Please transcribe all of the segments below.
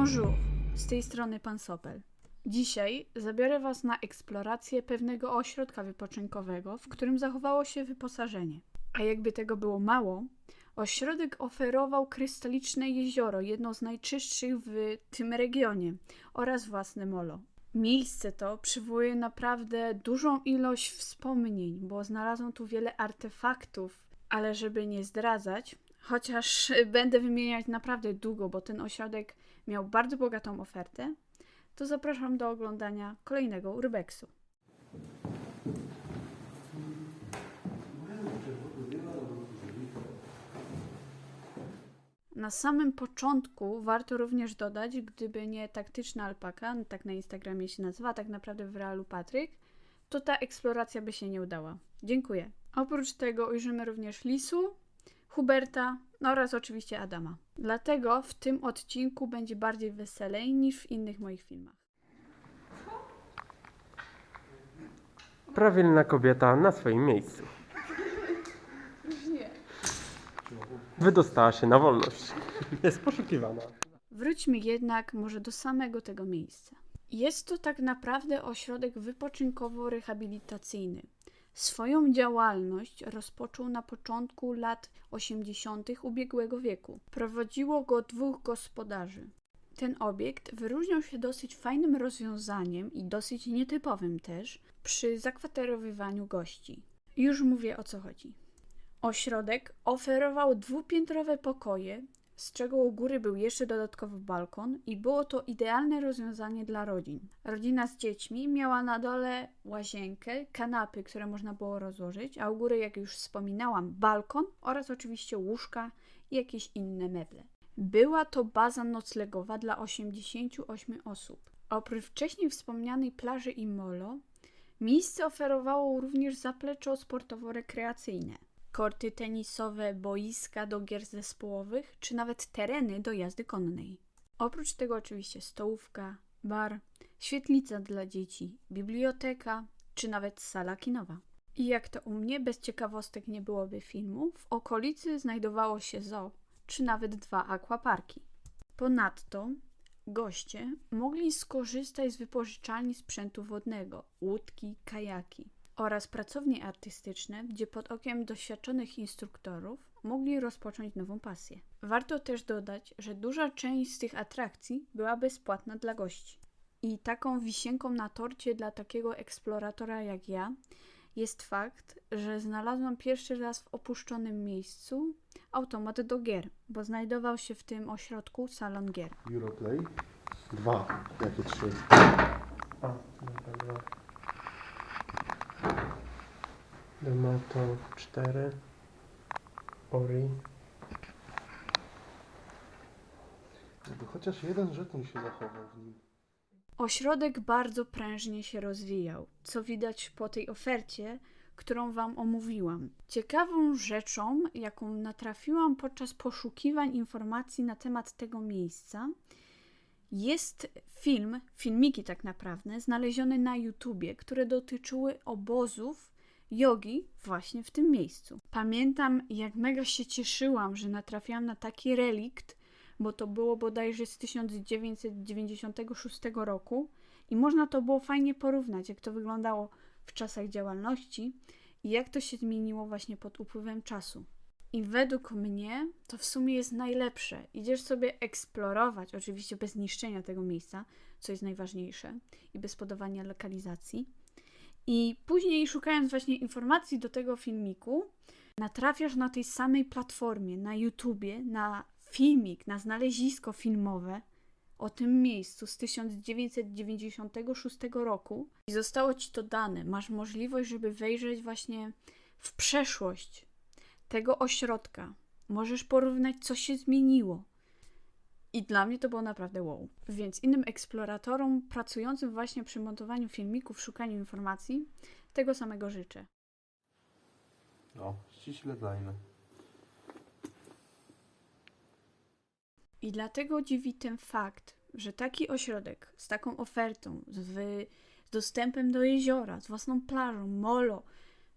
Bonjour, z tej strony pan Sopel. Dzisiaj zabiorę was na eksplorację pewnego ośrodka wypoczynkowego, w którym zachowało się wyposażenie. A jakby tego było mało, ośrodek oferował krystaliczne jezioro, jedno z najczystszych w tym regionie, oraz własne molo. Miejsce to przywołuje naprawdę dużą ilość wspomnień, bo znalazłem tu wiele artefaktów, ale żeby nie zdradzać, chociaż będę wymieniać naprawdę długo, bo ten ośrodek miał bardzo bogatą ofertę, to zapraszam do oglądania kolejnego urbexu. Na samym początku warto również dodać, gdyby nie taktyczna alpaka, no tak na Instagramie się nazywa, tak naprawdę w realu Patryk, to ta eksploracja by się nie udała. Dziękuję. Oprócz tego ujrzymy również Lisu, Huberta no oraz oczywiście Adama. Dlatego w tym odcinku będzie bardziej weselej niż w innych moich filmach. Prawilna kobieta na swoim miejscu. Wydostała się na wolność. Jest poszukiwana. Wróćmy jednak może do samego tego miejsca. Jest to tak naprawdę ośrodek wypoczynkowo-rehabilitacyjny. Swoją działalność rozpoczął na początku lat 80. ubiegłego wieku. Prowadziło go dwóch gospodarzy. Ten obiekt wyróżniał się dosyć fajnym rozwiązaniem i dosyć nietypowym też przy zakwaterowywaniu gości. Już mówię o co chodzi. Ośrodek oferował dwupiętrowe pokoje, z czego u góry był jeszcze dodatkowy balkon i było to idealne rozwiązanie dla rodzin. Rodzina z dziećmi miała na dole łazienkę, kanapy, które można było rozłożyć, a u góry, jak już wspominałam, balkon oraz oczywiście łóżka i jakieś inne meble. Była to baza noclegowa dla 88 osób. Oprócz wcześniej wspomnianej plaży i molo, miejsce oferowało również zaplecze sportowo-rekreacyjne korty tenisowe, boiska do gier zespołowych, czy nawet tereny do jazdy konnej. Oprócz tego oczywiście stołówka, bar, świetlica dla dzieci, biblioteka, czy nawet sala kinowa. I jak to u mnie, bez ciekawostek nie byłoby filmu, w okolicy znajdowało się zoo, czy nawet dwa akwaparki. Ponadto goście mogli skorzystać z wypożyczalni sprzętu wodnego, łódki, kajaki oraz pracownie artystyczne, gdzie pod okiem doświadczonych instruktorów mogli rozpocząć nową pasję. Warto też dodać, że duża część z tych atrakcji była bezpłatna dla gości. I taką wisienką na torcie dla takiego eksploratora jak ja jest fakt, że znalazłam pierwszy raz w opuszczonym miejscu automat do gier, bo znajdował się w tym ośrodku salon gier. Europlay. Dwa. Jakie trzy? A, dobra, dwa. Demoto 4. Ori. Jakby chociaż jeden żeton się zachował w nim. Ośrodek bardzo prężnie się rozwijał, co widać po tej ofercie, którą Wam omówiłam. Ciekawą rzeczą, jaką natrafiłam podczas poszukiwań informacji na temat tego miejsca, jest film, filmiki tak naprawdę, znalezione na YouTubie, które dotyczyły obozów jogi właśnie w tym miejscu. Pamiętam, jak mega się cieszyłam, że natrafiłam na taki relikt, bo to było bodajże z 1996 roku i można to było fajnie porównać, jak to wyglądało w czasach działalności i jak to się zmieniło właśnie pod upływem czasu. I według mnie to w sumie jest najlepsze. Idziesz sobie eksplorować, oczywiście bez niszczenia tego miejsca, co jest najważniejsze, i bez podawania lokalizacji. I później, szukając właśnie informacji do tego filmiku, natrafiasz na tej samej platformie, na YouTubie, na filmik, na znalezisko filmowe o tym miejscu z 1996 roku i zostało ci to dane. Masz możliwość, żeby wejrzeć właśnie w przeszłość tego ośrodka. Możesz porównać, co się zmieniło. I dla mnie to było naprawdę wow. Więc innym eksploratorom pracującym właśnie przy montowaniu filmików, szukaniu informacji, tego samego życzę. No, ściśle tajne. I dlatego dziwi ten fakt, że taki ośrodek z taką ofertą, z dostępem do jeziora, z własną plażą, molo,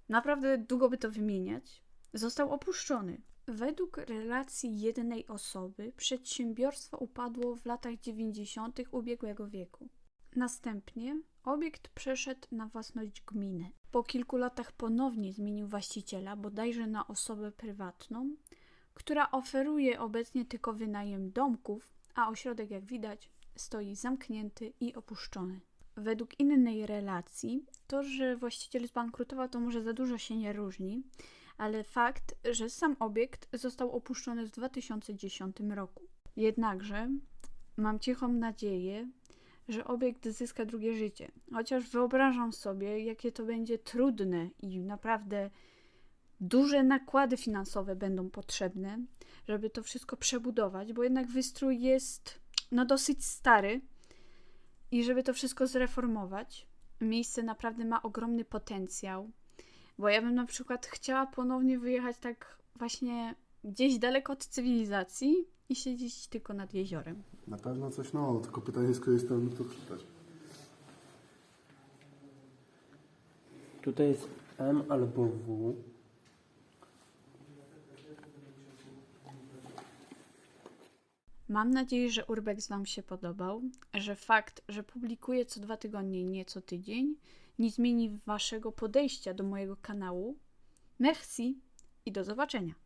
naprawdę długo by to wymieniać, został opuszczony. Według relacji jednej osoby przedsiębiorstwo upadło w latach 90. ubiegłego wieku. Następnie obiekt przeszedł na własność gminy. Po kilku latach ponownie zmienił właściciela, bodajże na osobę prywatną, która oferuje obecnie tylko wynajem domków, a ośrodek, jak widać, stoi zamknięty i opuszczony. Według innej relacji, to, że właściciel zbankrutował, to może za dużo się nie różni, ale fakt, że sam obiekt został opuszczony w 2010 roku. Jednakże mam cichą nadzieję, że obiekt zyska drugie życie. Chociaż wyobrażam sobie, jakie to będzie trudne i naprawdę duże nakłady finansowe będą potrzebne, żeby to wszystko przebudować, bo jednak wystrój jest no dosyć stary i żeby to wszystko zreformować. Miejsce naprawdę ma ogromny potencjał, bo ja bym na przykład chciała ponownie wyjechać tak właśnie gdzieś daleko od cywilizacji i siedzieć tylko nad jeziorem. Na pewno coś no, tylko pytanie z której strony to czytać. Tutaj jest M albo W. Mam nadzieję, że Urbex Wam się podobał, że fakt, że publikuję co dwa tygodnie i nie co tydzień, nie zmieni Waszego podejścia do mojego kanału. Merci i do zobaczenia.